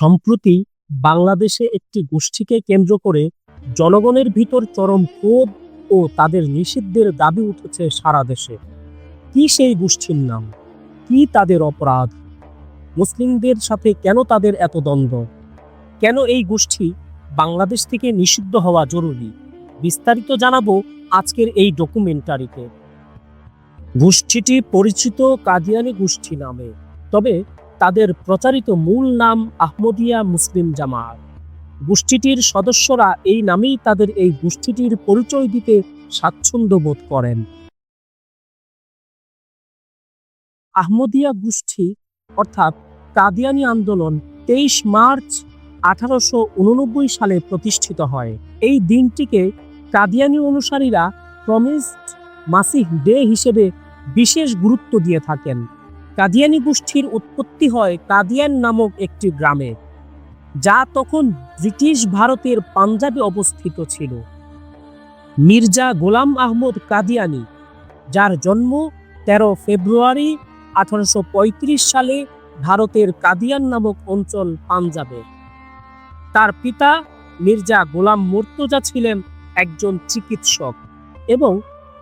সম্প্রতি বাংলাদেশে একটি গোষ্ঠীকে কেন্দ্র করে জনগণের ভিতর চরম ক্রোধ ও তাদের নিষিদ্ধের দাবি উঠেছে সারা দেশে। কি সেই গোষ্ঠীর নাম? কি তাদের অপরাধ? মুসলিমদের সাথে কেন তাদের এত দ্বন্দ্ব? কেন এই গোষ্ঠী বাংলাদেশ থেকে নিষিদ্ধ হওয়া জরুরি? বিস্তারিত জানাব আজকের এই ডকুমেন্টারিতে। গোষ্ঠীটি পরিচিত কাদিয়ানি গোষ্ঠী নামে। তবে তাদের প্রচারিত মূল নাম আহমদিয়া মুসলিম জামাত। গোষ্ঠীটির সদস্যরা এই নামেই তাদের এই গোষ্ঠীটির পরিচয় দিতে স্বাচ্ছন্দ্য বোধ করেন। আহমদিয়া গোষ্ঠী, অর্থাৎ কাদিয়ানি আন্দোলন, তেইশ মার্চ আঠারোশো উননব্বই সালে প্রতিষ্ঠিত হয়। এই দিনটিকে কাদিয়ানি অনুসারীরা প্রমিসড মাসিহ ডে হিসেবে বিশেষ গুরুত্ব দিয়ে থাকেন। কাদিয়ানি গোষ্ঠীর উৎপত্তি হয় কাদিয়ান নামক একটি গ্রামে, যা তখন ব্রিটিশ ভারতের পাঞ্জাবে অবস্থিত ছিল। মির্জা গোলাম আহমদ কাদিয়ানি, যার জন্ম তেরো ফেব্রুয়ারি আঠারোশো পঁয়ত্রিশ সালে ভারতের কাদিয়ান নামক অঞ্চল পাঞ্জাবে। তার পিতা মির্জা গোলাম মুর্তজা ছিলেন একজন চিকিৎসক এবং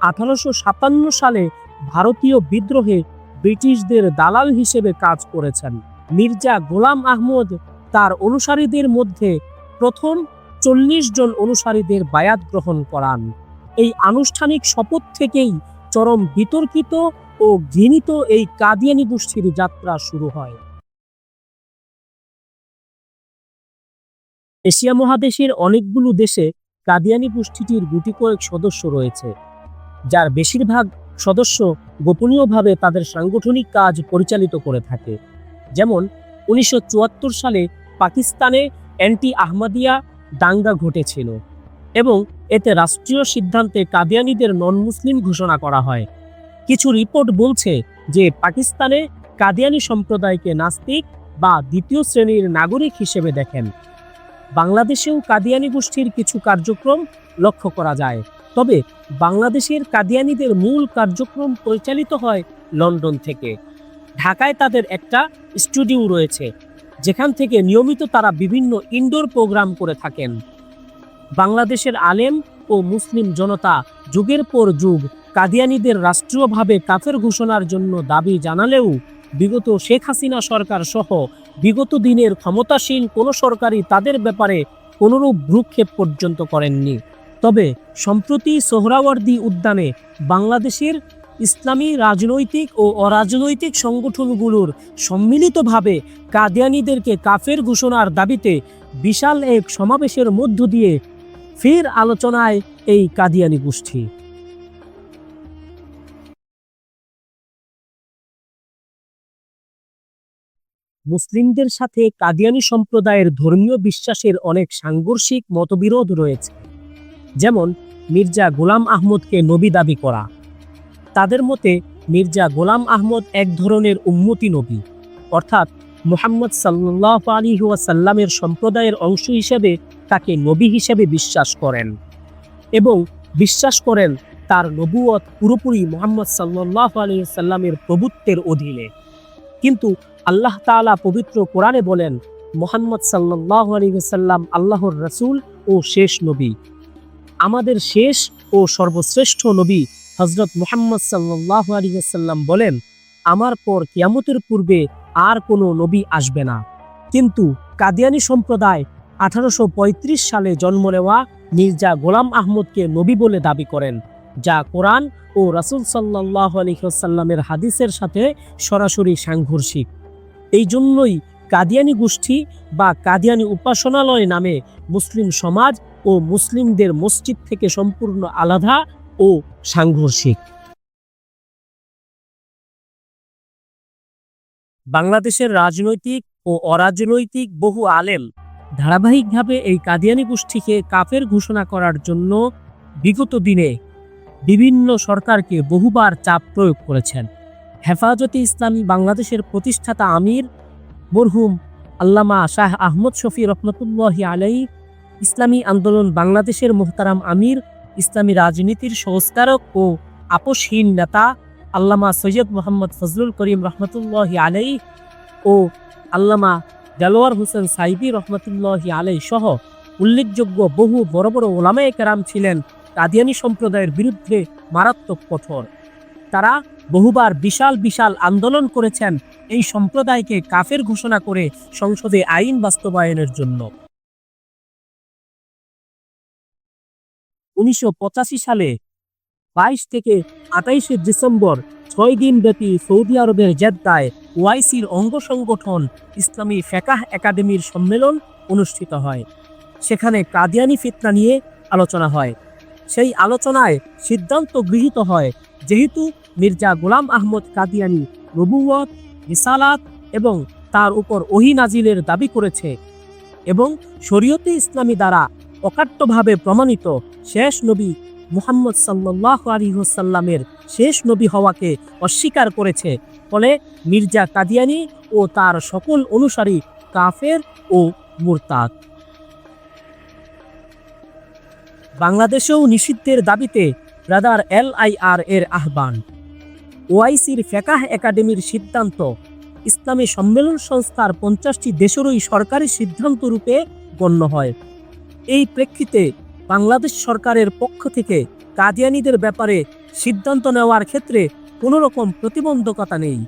আঠারোশো সাতান্ন সালে ভারতীয় বিদ্রোহে ব্রিটিশদের দালাল হিসেবে কাজ করেছেন। মির্জা গোলাম আহমদ তার অনুসারীদের মধ্যে প্রথম চল্লিশ জন অনুসারীদের বায়াত গ্রহণ করান। এই আনুষ্ঠানিক শপথ থেকেই চরম বিতর্কিত ও ঘৃণিত এই কাদিয়ানি গোষ্ঠীর যাত্রা শুরু হয়। এশিয়া মহাদেশের অনেকগুলো দেশে কাদিয়ানি গোষ্ঠীটির গুটি কয়েক সদস্য রয়েছে, যার বেশিরভাগ সদস্য গোপনীয়ভাবে তাদের সাংগঠনিক কাজ পরিচালিত করে থাকে। যেমন, উনিশশো চুয়াত্তর সালে পাকিস্তানে অ্যান্টি আহমদিয়া দাঙ্গা ঘটেছিল এবং এতে রাষ্ট্রীয় সিদ্ধান্তে কাদিয়ানিদের নন মুসলিম ঘোষণা করা হয়। কিছু রিপোর্ট বলছে যে, পাকিস্তানে কাদিয়ানি সম্প্রদায়কে নাস্তিক বা দ্বিতীয় শ্রেণির নাগরিক হিসেবে দেখেন। বাংলাদেশেও কাদিয়ানি গোষ্ঠীর কিছু কার্যক্রম লক্ষ্য করা যায়। তবে বাংলাদেশের কাদিয়ানিদের মূল কার্যক্রম পরিচালিত হয় লন্ডন থেকে। ঢাকায় তাদের একটা স্টুডিও রয়েছে, যেখান থেকে নিয়মিত তারা বিভিন্ন ইনডোর প্রোগ্রাম করে থাকেন। বাংলাদেশের আলেম ও মুসলিম জনতা যুগের পর যুগ কাদিয়ানিদের রাষ্ট্রীয়ভাবে কাফের ঘোষণার জন্য দাবি জানালেও বিগত শেখ হাসিনা সরকার সহ বিগত দিনের ক্ষমতাসীন কোনো সরকারই তাদের ব্যাপারে কোনোরূপ ভ্রুক্ষেপ পর্যন্ত করেননি। তবে সম্প্রতি সোহরাওয়ার্দী উদ্যানে বাংলাদেশের ইসলামী রাজনৈতিক ও অরাজনৈতিক সংগঠনগুলোর সম্মিলিতভাবে কাদিয়ানিদেরকে কাফের ঘোষণার দাবিতে বিশাল এক সমাবেশের মধ্য দিয়ে ফের আলোচনায় এই কাদিয়ানি গোষ্ঠী। মুসলিমদের সাথে কাদিয়ানি সম্প্রদায়ের ধর্মীয় বিশ্বাসের অনেক সাংঘর্ষিক মতবিরোধ রয়েছে। যেমন মির্জা গোলাম আহমদকে নবী দাবি করা। তাদের মতে মির্জা গোলাম আহমদ এক ধরনের উম্মতি নবী। অর্থাৎ মুহাম্মদ সাল্লাহ আলী সম্প্রদায়ের অংশ হিসেবে তাকে নবী হিসেবে বিশ্বাস করেন এবং বিশ্বাস করেন তার নবুয়ত পুরোপুরি মোহাম্মদ সাল্লাহ আলী সাল্লামের প্রভুত্বের অধীনে। কিন্তু আল্লাহ তাআলা পবিত্র কোরআনে বলেন, মোহাম্মদ সাল্লাহ আলী সাল্লাম আল্লাহর রসুল ও শেষ নবী। আমাদের শেষ ও সর্বশ্রেষ্ঠ নবী হজরত মুহাম্মদ সাল্লাহ আলী সাল্লাম বলেন, আমার পর কিয়ামতের পূর্বে আর কোনো নবী আসবে না। কিন্তু কাদিয়ানি সম্প্রদায় আঠারোশো পঁয়ত্রিশ সালে জন্ম নেওয়া মির্জা গোলাম আহমদকে নবী বলে দাবি করেন, যা কোরআন ও রাসুল সাল্লাহ আলহিসাল্লামের হাদিসের সাথে সরাসরি সাংঘর্ষিক। এই জন্যই কাদিয়ানি গোষ্ঠী বা কাদিয়ানি উপাসনালয় নামে মুসলিম সমাজ ও মুসলিমদের মসজিদ থেকে সম্পূর্ণ আলাদা ও সাংঘর্ষিক। বাংলাদেশের রাজনৈতিক ও অরাজনৈতিক বহু আলেম ধারাবাহিকভাবে এই কাদিয়ানি গোষ্ঠীকে কাফের ঘোষণা করার জন্য বিগত দিনে বিভিন্ন সরকারকে বহুবার চাপ প্রয়োগ করেছেন। হেফাজতে ইসলামী বাংলাদেশের প্রতিষ্ঠাতা আমির মরহুম আল্লামা শাহ আহমদ শফি রহমতুল্লাহি আলাই ইসলামী আন্দোলন বাংলাদেশের মোহতারাম আমির, ইসলামী রাজনীতির সংস্কারক ও আপোষহীন নেতা আল্লামা সৈয়দ মোহাম্মদ ফজলুল করিম রহমতুল্লাহ আলাই ও আল্লামা দেলোয়ার হোসেন সাইদি রহমতুল্লাহ আলাই সহ উল্লেখযোগ্য বহু বড় বড় ওলামায় কেরাম ছিলেন কাদিয়ানি সম্প্রদায়ের বিরুদ্ধে মারাত্মক কঠোর। তারা বহুবার বিশাল বিশাল আন্দোলন করেছেন এই সম্প্রদায়কে কাফের ঘোষণা করে সংসদে আইন বাস্তবায়নের জন্য। উনিশশো পঁচাশি সালে বাইশ থেকে আঠাইশে ডিসেম্বর ছয় দিন ব্যাপী সৌদি আরবের জেদ্দায় ওয়াইসির অঙ্গ সংগঠন ইসলামী ফেকাহ একাডেমির সম্মেলন অনুষ্ঠিত হয়। সেখানে কাদিয়ানি ফিতনা নিয়ে আলোচনা হয়। সেই আলোচনায় সিদ্ধান্ত গৃহীত হয় যেহেতু মির্জা গোলাম আহমদ কাদিয়ানি নবুয়ত রিসালাত এবং তার উপর ওহি নাজিলের দাবি করেছে এবং শরীয়তে ইসলামী দ্বারা অকাট্যভাবে প্রমাণিত শেষ নবী মুহাম্মদ সাল্লাহ আলী হোসাল্লামের শেষ নবী হওয়াকে অস্বীকার করেছে। ফলে মির্জা কাদিয়ানি ও তার সকল অনুসারী কাফের ও মুরতাদ। বাংলাদেশেও নিষিদ্ধের দাবিতে ব্রাদার এল আই আর এর আহ্বান। ওআইসির ফেকাহ একাডেমির সিদ্ধান্ত, ইসলামী সম্মেলন সংস্থার পঞ্চাশটি দেশেরই সরকারি সিদ্ধান্ত রূপে গণ্য হয়। এই প্রেক্ষিতে বাংলাদেশ সরকারের পক্ষ থেকে কাদিয়ানিদের ব্যাপারে সিদ্ধান্ত নেওয়ার ক্ষেত্রে কোনো রকম প্রতিবন্ধকতা নেই।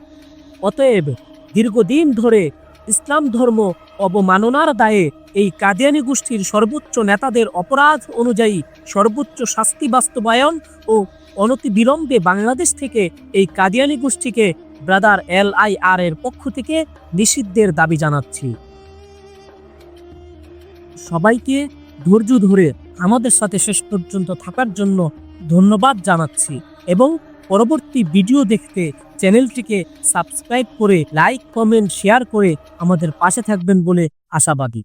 অতএব দীর্ঘদিন ধরে ইসলাম ধর্ম অবমাননার দায়ে এই কাদিয়ানি গোষ্ঠীর সর্বোচ্চ নেতাদের অপরাধ অনুযায়ী সর্বোচ্চ শাস্তি বাস্তবায়ন ও অনতিবিলম্বে বাংলাদেশ থেকে এই কাদিয়ানি গোষ্ঠীকে ব্রাদার এল আই আর এর পক্ষ থেকে নিষিদ্ধের দাবি জানাচ্ছি। সবাইকে ধৈর্য ধরে আমাদের সাথে শেষ পর্যন্ত থাকার জন্য ধন্যবাদ জানাচ্ছি এবং পরবর্তী ভিডিও দেখতে চ্যানেলটিকে সাবস্ক্রাইব করে, লাইক, কমেন্ট, শেয়ার করে আমাদের পাশে থাকবেন বলে আশাবাদী।